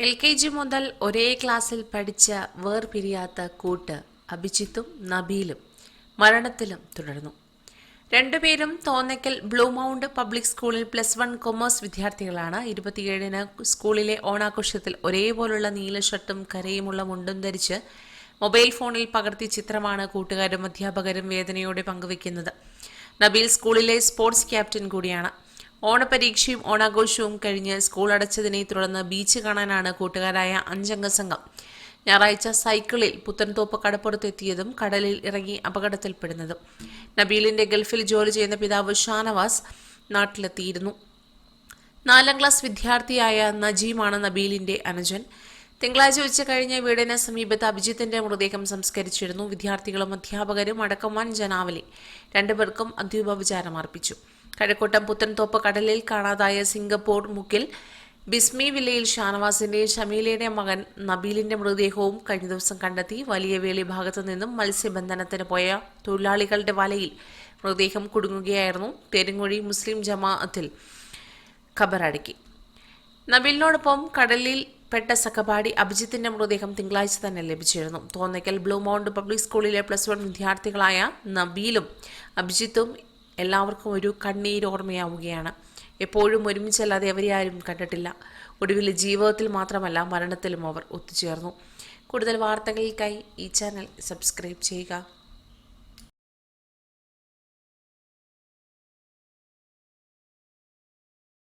L K G മുതൽ ഒരേ ക്ലാസ്സിൽ പഠിച്ച വേർപിരിയാത്ത കൂട്ട് അഭിജിത്തും നബീലും മരണത്തിലും തുടർന്നു. രണ്ടുപേരും തോന്നയ്ക്കൽ ബ്ലൂ മൗണ്ട് പബ്ലിക് സ്കൂളിൽ പ്ലസ് വൺ കൊമേഴ്സ് വിദ്യാർത്ഥികളാണ്. ഇരുപത്തിയേഴിന് സ്കൂളിലെ ഓണാഘോഷത്തിൽ ഒരേപോലുള്ള നീല ഷർട്ടും കരയുമുള്ള മുണ്ടും ധരിച്ച് മൊബൈൽ ഫോണിൽ പകർത്തിയ ചിത്രമാണ് കൂട്ടുകാരും അധ്യാപകരും വേദനയോടെ പങ്കുവയ്ക്കുന്നത്. നബീൽ സ്കൂളിലെ സ്പോർട്സ് ക്യാപ്റ്റൻ കൂടിയാണ്. ഓണപരീക്ഷയും ഓണാഘോഷവും കഴിഞ്ഞ് സ്കൂൾ അടച്ചതിനെ തുടർന്ന് ബീച്ച് കാണാനാണ് കൂട്ടുകാരായ അഞ്ചംഗ സംഘം. ഞായറാഴ്ച സൈക്കിളിൽ പുത്തൻതോപ്പ് കടപ്പുറത്തെത്തിയതും കടലിൽ ഇറങ്ങി അപകടത്തിൽപ്പെടുന്നതും. നബീലിന്റെ ഗൾഫിൽ ജോലി ചെയ്യുന്ന പിതാവ് ഷാനവാസ് നാട്ടിലെത്തിയിരുന്നു. നാലാം ക്ലാസ് വിദ്യാർത്ഥിയായ നജീമാണ് നബീലിന്റെ അനുജൻ. തിങ്കളാഴ്ച ഉച്ച കഴിഞ്ഞ് വീടിന് സമീപത്ത് അഭിജിത്തിന്റെ മൃതദേഹം സംസ്കരിച്ചിരുന്നു. വിദ്യാർത്ഥികളും അധ്യാപകരും അടക്കം വൻ ജനാവലി. രണ്ടുപേർക്കും അന്ത്യോപചാരം അർപ്പിച്ചു കഴക്കൂട്ടം പുത്തൻതോപ്പ് കടലിൽ കാണാതായ സിംഗപ്പൂർ മുക്കിൽ ബിസ്മി വില്ലയിൽ ഷാനവാസിന്റെ ഷമീലയുടെ മകൻ നബീലിന്റെ മൃതദേഹവും കഴിഞ്ഞ ദിവസം കണ്ടെത്തി. വലിയ വേളി ഭാഗത്തു നിന്നും മത്സ്യബന്ധനത്തിന് പോയ തൊഴിലാളികളുടെ വലയിൽ മൃതദേഹം കുടുങ്ങുകയായിരുന്നു. പെരുങ്ങൊഴി മുസ്ലിം ജമാഅത്തിൽ ഖബറടക്കി. നബീലിനോടൊപ്പം കടലിൽ പെട്ട സഖപാടി അഭിജിത്തിന്റെ മൃതദേഹം തിങ്കളാഴ്ച തന്നെ ലഭിച്ചിരുന്നു. തോന്നയ്ക്കൽ ബ്ലൂ മൗണ്ട് പബ്ലിക് സ്കൂളിലെ പ്ലസ് വൺ വിദ്യാർത്ഥികളായ നബീലും അഭിജിത്തും എല്ലാവർക്കും ഒരു കണ്ണീരോർമ്മയാവുകയാണ് എപ്പോഴും ഒരുമിച്ചല്ലാതെ അവരെ ആരും കണ്ടിട്ടില്ല. ഒടുവിൽ ജീവിതത്തിൽ മാത്രമല്ല മരണത്തിലും അവർ ഒത്തുചേർന്നു. കൂടുതൽ വാർത്തകൾക്കായി ഈ ചാനൽ സബ്സ്ക്രൈബ് ചെയ്യുക.